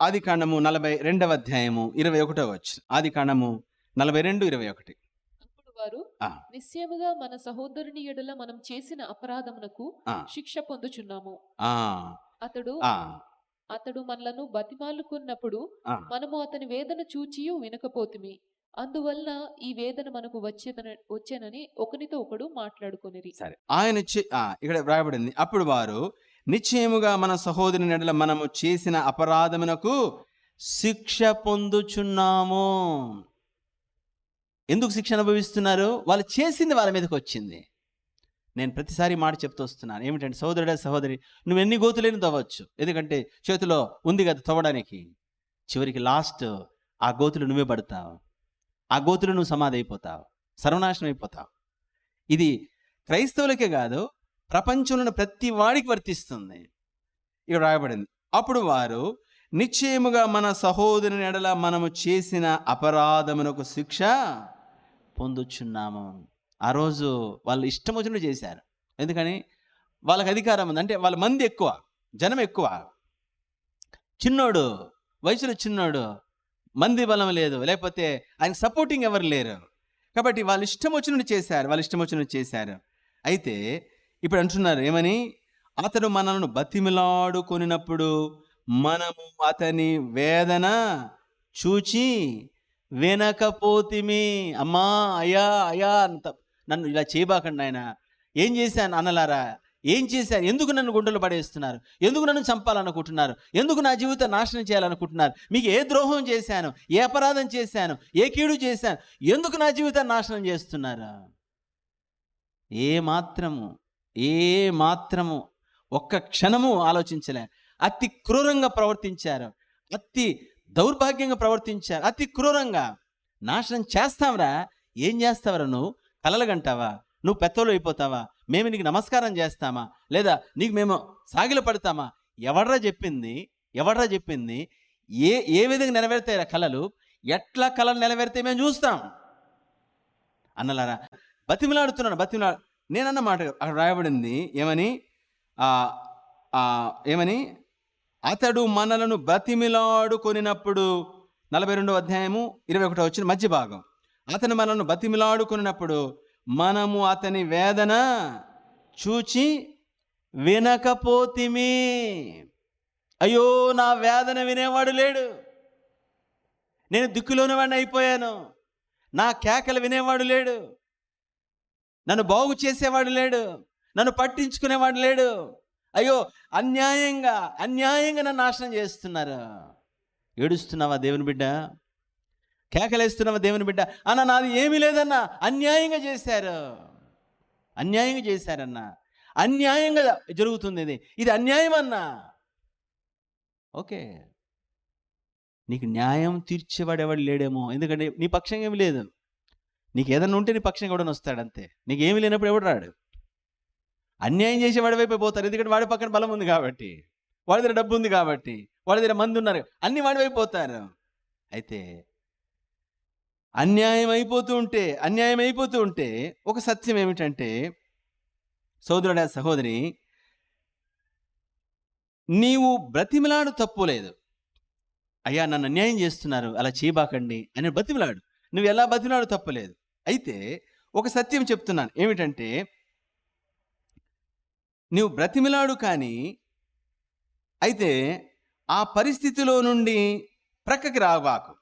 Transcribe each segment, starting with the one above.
ఆది కాండము నలభై రెండవ అధ్యాయము ఇరవై ఒకటో వచ్చు ఆది కాండము నలభై రెండు ఇరవై ఒకటి. అప్పుడు వారు ఆ. నిశ్చయముగా మన సహోదరుని ఎడల మనం చేసిన అపరాధమునకు ఆ. శిక్ష పొందుచున్నాము. ఆ, అతడు ఆ, అతడు మనలను బతిమాలుకున్నప్పుడు ఆ. మనము అతని వేదన చూచియు వినకపోతిమి. అందువలన ఈ వేదన మనకు వచ్చేదన వచ్చేనని ఒకనితో ఒకడు మాట్లాడుకొనిరి. సరే. ఆయన చే- ఆ, ఇక్కడ వ్రాయబడింది. అప్పుడు వారు నిశ్చయముగా మన సహోదరుని నెడల మనము చేసిన అపరాధమునకు శిక్ష పొందుచున్నాము. ఎందుకు శిక్ష అనుభవిస్తున్నారు? వాళ్ళు చేసింది వాళ్ళ మీదకి వచ్చింది. నేను ప్రతిసారి మాట చెప్తూ వస్తున్నాను. ఏమిటంటే సహోదరుడే సహోదరి నువ్వు ఎన్ని గోతులేని తవ్వచ్చు. ఎందుకంటే చేతిలో ఉంది కదా తవ్వడానికి. చివరికి లాస్ట్ ఆ గోతులు నువ్వే పడతావు. ఆ గోతులు నువ్వు సమాధి అయిపోతావు. సర్వనాశనం అయిపోతావు. ఇది క్రైస్తవులకే కాదు ప్రపంచంలోని ప్రతి వాడికి వర్తిస్తుంది. ఇక్కడ రాయబడింది. అప్పుడు వారు నిశ్చయముగా మన సహోదరుని ఎడల మనము చేసిన అపరాధమునకు శిక్ష పొందుచున్నాము. ఆ రోజు వాళ్ళు ఇష్టం వచ్చినట్టు చేశారు. ఎందుకని? వాళ్ళకి అధికారం ఉంది. అంటే వాళ్ళ మంది ఎక్కువ జనం ఎక్కువ. చిన్నోడు వయసులో చిన్నోడు మంది బలం లేదు. లేకపోతే ఆయన సపోర్టింగ్ ఎవరు లేరు. కాబట్టి వాళ్ళు ఇష్టం వచ్చినట్టు చేశారు. వాళ్ళు ఇష్టం వచ్చినట్టు చేశారు. అయితే ఇప్పుడు అంటున్నారు ఏమని? అతడు మనలను బతిమిలాడుకొనినప్పుడు మనము అతని వేదన చూచి వినకపోతిమి. అమ్మా అయా అయా అంత నన్ను ఇలా చేయబాకండి ఆయన ఏం చేశాను అన్నలారా? ఏం చేశారు? ఎందుకు నన్ను గుండెలు పడేస్తున్నారు? ఎందుకు నన్ను చంపాలనుకుంటున్నారు? ఎందుకు నా జీవితం నాశనం చేయాలనుకుంటున్నారు? మీకు ఏ ద్రోహం చేశాను? ఏ అపరాధం చేశాను? ఏ కీడు చేశాను? ఎందుకు నా జీవితాన్ని నాశనం చేస్తున్నారు? ఏ మాత్రము ఏ మాత్రము ఒక్క క్షణము ఆలోచించలే. అతి క్రూరంగా ప్రవర్తించారు. అతి దౌర్భాగ్యంగా ప్రవర్తించారు. అతి క్రూరంగా. నాశనం చేస్తావురా? ఏం చేస్తావురా నువ్వు? కలలుగంటావా? నువ్వు పెత్తలు అయిపోతావా? మేము నీకు నమస్కారం చేస్తామా? లేదా నీకు మేము సాగిల పడతామా? ఎవడ్రా చెప్పింది? ఎవడ్రా చెప్పింది? ఏ ఏ విధంగా నెరవేరుతాయి కళలు? ఎట్లా కళలు నెరవేరితే మేము చూస్తాం. అన్నలారా బతిమిలాడుతున్నాడు బతిమిలాడు నేనన్న మాట అక్కడ రాయబడింది. ఏమని? ఏమని? అతడు మనలను బతిమిలాడుకొనినప్పుడు నలభై రెండవ అధ్యాయము ఇరవై ఒకటో వచ్చిన మధ్య భాగం. అతను మనల్ని బతిమిలాడుకున్నప్పుడు మనము అతని వేదన చూచి వినకపోతిమి. అయ్యో నా వేదన వినేవాడు లేడు. నేను దిక్కులోని వాడిని అయిపోయాను. నా కేకలు వినేవాడు లేడు. నన్ను బాగు చేసేవాడు లేడు నన్ను పట్టించుకునేవాడు లేడు. అయ్యో అన్యాయంగా అన్యాయంగా నన్ను నాశనం చేస్తున్నారు. ఏడుస్తున్నావా దేవుని బిడ్డ? కేకలేస్తున్నావా దేవుని బిడ్డ? అన్న నాది ఏమీ లేదన్నా అన్యాయంగా చేశారు. అన్యాయంగా చేశారన్న. అన్యాయంగా జరుగుతుంది ఇది. ఇది అన్యాయం అన్నా ఓకే. నీకు న్యాయం తీర్చేవాడెవాడు లేడేమో. ఎందుకంటే నీ పక్షం ఏమి లేదు. నీకు ఏదన్నా ఉంటే నీ పక్షం కూడా వస్తాడు అంతే. నీకు ఏమి లేనప్పుడు ఎవడు రాడు? అన్యాయం చేసి వాడి వైపు పోతారు. ఎందుకంటే వాడి పక్కన బలం ఉంది కాబట్టి. వాడి దగ్గర డబ్బు ఉంది కాబట్టి. వాడి దగ్గర మంది ఉన్నారు. అన్ని వాడి వైపు పోతారు. అయితే అన్యాయం అయిపోతూ ఉంటే అన్యాయం అయిపోతూ ఉంటే ఒక సత్యం ఏమిటంటే సోదరుడా సహోదరి నీవు బ్రతిమిలాడు తప్పు లేదు. అయ్యా నన్ను అన్యాయం చేస్తున్నారు. అలా చేయబాకండి అని బ్రతిమిలాడు. నువ్వు ఎలా బతిమిలాడు తప్పలేదు అయితే ఒక సత్యం చెప్తున్నాను. ఏమిటంటే నువ్వు బ్రతిమిలాడు కానీ అయితే ఆ పరిస్థితిలో నుండి ప్రక్కకి రాబాకు.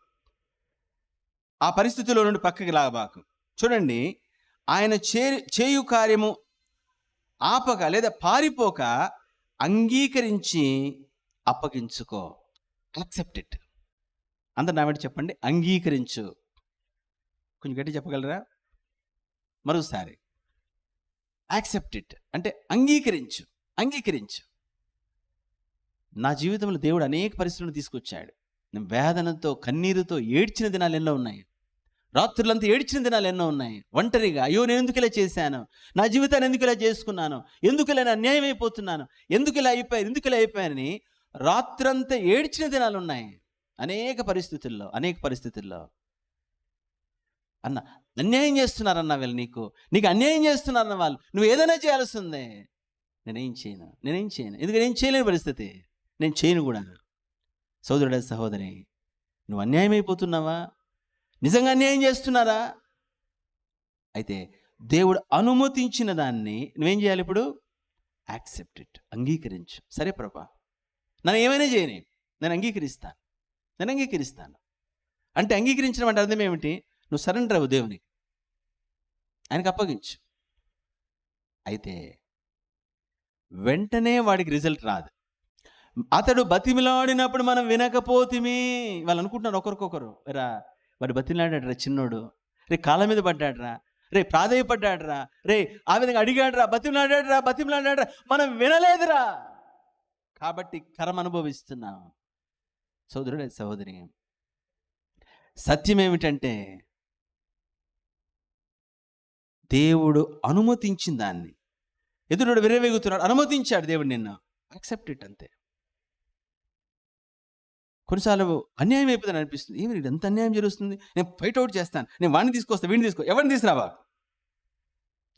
ఆ పరిస్థితిలో నుండి పక్కకి రాబాకు. చూడండి ఆయన చే చేయు కార్యము ఆపక లేదా పారిపోక అంగీకరించి అప్పగించుకో. Accept it. అందరు నా చెప్పండి. అంగీకరించు. కొంచెం గట్టి చెప్పగలరా? మరోసారి. Accept it. అంటే అంగీకరించు. అంగీకరించు. నా జీవితంలో దేవుడు అనేక పరిస్థితులను తీసుకొచ్చాడు. నేను వేదనతో కన్నీరుతో ఏడ్చిన దినాలు ఎన్నో ఉన్నాయి. రాత్రులంతా ఏడ్చిన దినాలు ఎన్నో ఉన్నాయి. ఒంటరిగా అయ్యో నేను ఎందుకు ఇలా చేశాను? నా జీవితాన్ని ఎందుకు ఇలా చేసుకున్నాను? ఎందుకు ఇలా అన్యాయం అయిపోతున్నాను? ఎందుకు ఇలా అయిపోయాను ఎందుకు ఇలా అయిపోయానని రాత్రంతా ఏడ్చిన దినాలు ఉన్నాయి. అనేక పరిస్థితుల్లో అనేక పరిస్థితుల్లో. అన్న అన్యాయం చేస్తున్నారన్న వీళ్ళు నీకు. నీకు అన్యాయం చేస్తున్నారన్న వాళ్ళు. నువ్వు ఏదైనా చేయాల్సిందే. నేనేం చేయను. నేనేం చేయను. ఎందుకంటే నేను చేయలేని పరిస్థితి. నేను చేయను కూడా. సోదరుడ సహోదరి నువ్వు అన్యాయం అయిపోతున్నావా? నిజంగా అన్యాయం చేస్తున్నారా? అయితే దేవుడు అనుమతించిన దాన్ని నువ్వేం చేయాలి ఇప్పుడు? Accept it. అంగీకరించు. సరే ప్రభా. నన్ను ఏమైనా చేయని. నేను అంగీకరిస్తాను. నేను అంగీకరిస్తాను. అంటే అంగీకరించడం అంటే అర్థం ఏమిటి? నువ్వు సరెండర్ అవ్వు దేవునికి. ఆయనకు అప్పగించు. అయితే వెంటనే వాడికి రిజల్ట్ రాదు. అతడు బతిమిలాడినప్పుడు మనం వినకపోతిమి. వాళ్ళు అనుకుంటున్నారు ఒకరికొకరు రా వాడు బతిమిలాడాడురా చిన్నోడు. రే కాళ్ళ మీద పడ్డాడురా రే. ప్రాధేయపడ్డాడురా రే. ఆ విధంగా అడిగాడురా బతిమిలాడాడురా బతిమిలాడాడురా మనం వినలేదురా కాబట్టి కరం అనుభవిస్తున్నాం. సోదరుడే సహోదరి సత్యం ఏమిటంటే దేవుడు అనుమతించిన దాన్ని. ఎదురుడు విరవేగుతున్నాడు అనుమతించాడు దేవుడు నిన్ను. యాక్సెప్ట్ ఇట్ అంతే. కొన్నిసార్లు అన్యాయం అయిపోతుంది అనిపిస్తుంది. ఏమి ఎంత అన్యాయం జరుగుతుంది? నేను ఫైట్ అవుట్ చేస్తాను. నేను వాడిని తీసుకొస్తా వీడిని తీసుకో. ఎవరిని తీసుకురావా?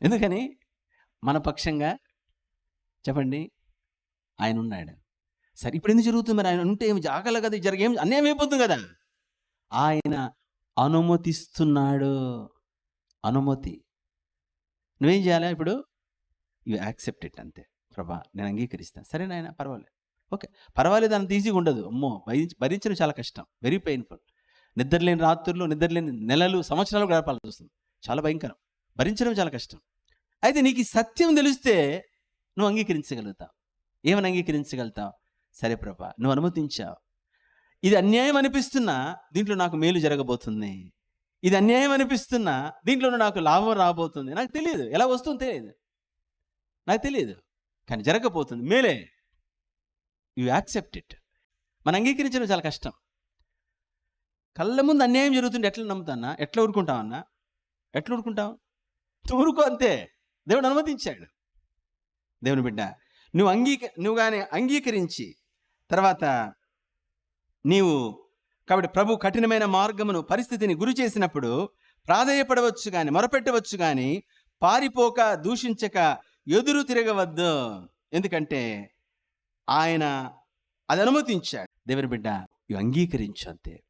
ఎందుకని? మన పక్షంగా చెప్పండి. ఆయన ఉన్నాడు. సరే ఇప్పుడు ఎందుకు జరుగుతుంది మరి? ఆయన ఉంటే ఏమి జాగల కదా జరిగే అన్యాయం అయిపోతుంది కదా. ఆయన అనుమతిస్తున్నాడు. అనుమతి. నువ్వేం చేయాలి ఇప్పుడు? యు యాక్సెప్ట్ ఇట్ అంతే. ప్రభా నేను అంగీకరిస్తాను. సరే నాయన పర్వాలేదు. ఓకే. పర్వాలేదు అంత ఈజీగా ఉండదు. అమ్మో! భరించి భరించడం చాలా కష్టం. Very painful. నిద్రలేని రాత్రులు నిద్రలేని నెలలు సంవత్సరాలు గడపాల్సి వస్తుంది. చాలా భయంకరం. భరించడం చాలా కష్టం. అయితే నీకు ఈ సత్యం తెలిస్తే నువ్వు అంగీకరించగలుగుతావు. ఏమని అంగీకరించగలుగుతావు? సరే ప్రభా నువ్వు అనుమతించావు. ఇది అన్యాయం అనిపిస్తున్నా దీంట్లో నాకు మేలు జరగబోతుంది. ఇది అన్యాయం అనిపిస్తున్నా దీంట్లో నాకు లాభం రాబోతుంది. నాకు తెలియదు. ఎలా వస్తుందో తెలియదు. నాకు తెలియదు. కానీ జరగబోతుంది. మేలే. యు యాక్సెప్ట్ ఇట్ మనం అంగీకరించడం చాలా కష్టం. కళ్ళ ముందు అన్యాయం జరుగుతుంటే ఎట్లా నమ్ముతానా ఎట్లా ఊరుకుంటామన్నా ఎట్లా ఊరుకుంటాం ఊరుకో అంతే. దేవుడు అనుమతించాడు. దేవుని బిడ్డ నువ్వు అంగీక నువ్వు కానీ అంగీకరించి తర్వాత నీవు కాబట్టి ప్రభు కఠినమైన మార్గమును పరిస్థితిని గురి చేసినప్పుడు ప్రాధేయపడవచ్చు కానీ మొరపెట్టవచ్చు కానీ పారిపోక దూషించక ఎదురు తిరగవద్దు. ఎందుకంటే ఆయన అది అనుమతించాడు దేవుని బిడ్డ అంగీకరించు అంతే.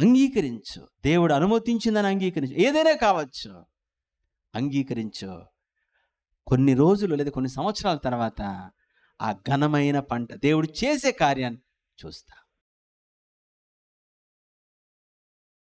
అంగీకరించు. దేవుడు అనుమతించిందని అంగీకరించు. ఏదైనా కావచ్చు. అంగీకరించు. కొన్ని రోజులు లేదా కొన్ని సంవత్సరాల తర్వాత ఆ ఘనమైన పంట దేవుడు చేసే కార్యాన్ని చూస్తాం.